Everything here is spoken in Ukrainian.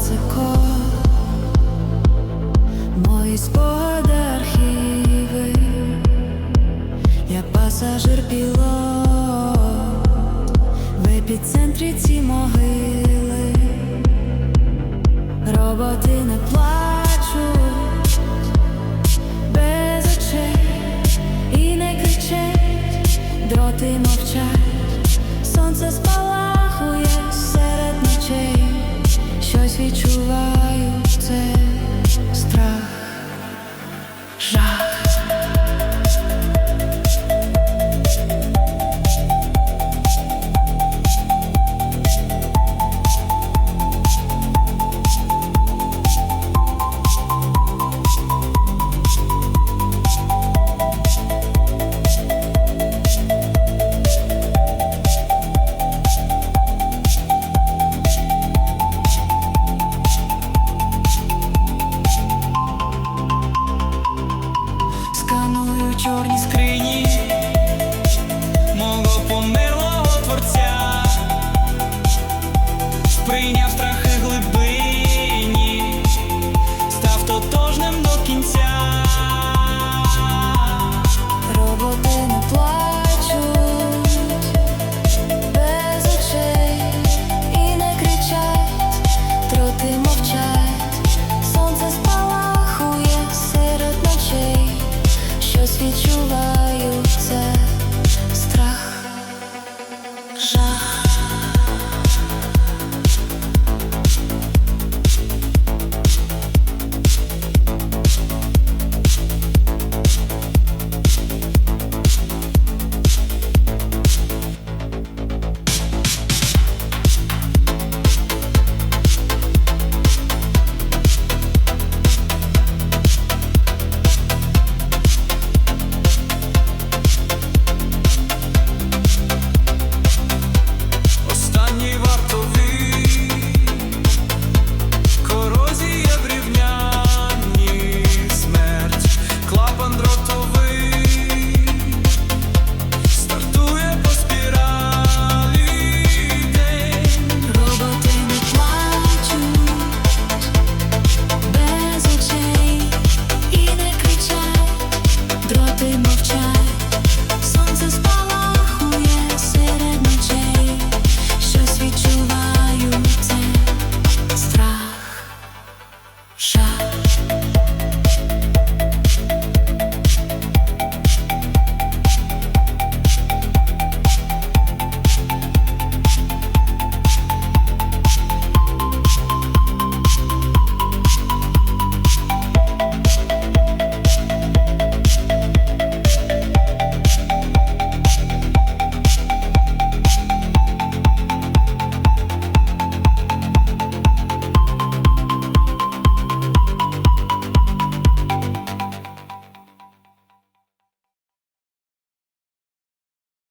це мої спогади я пасажир пілот, в епіцентрі ці могили, роботи не плачуть we have